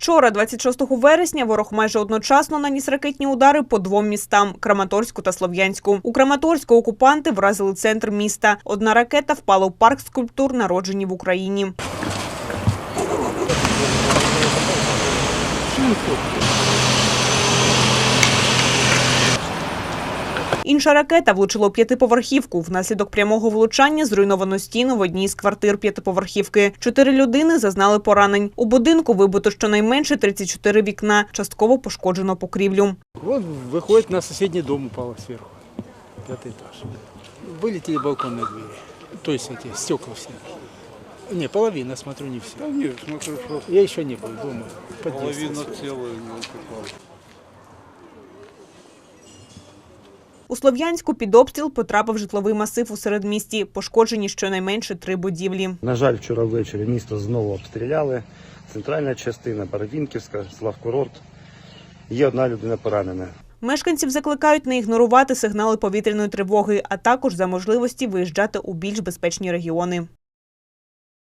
Вчора, 26 вересня, ворог майже одночасно наніс ракетні удари по двом містам Краматорську та Слов'янську. У Краматорську окупанти вразили центр міста. Одна ракета впала в парк скульптур, народжені в Україні. Інша ракета влучила у п'ятиповерхівку. Внаслідок прямого влучання зруйновано стіну в одній з квартир п'ятиповерхівки. Чотири людини зазнали поранень. У будинку вибито щонайменше 34 вікна. Частково пошкоджено покрівлю. Вот выходит на соседний дом упало сверху. Пятый этаж. Вылетели балконные двери. То есть эти стекла все. Не, половина, смотрю, не все. Да нет, смотрю, что Я еще не был дома. Подъезд половина отсюда. целая не упала. У Слов'янську під обстріл потрапив житловий масив у середмісті. Пошкоджені щонайменше три будівлі. На жаль, вчора ввечері місто знову обстріляли. Центральна частина, Барвінківська, Славкурорт. Є одна людина поранена. Мешканців закликають не ігнорувати сигнали повітряної тривоги, а також за можливості виїжджати у більш безпечні регіони.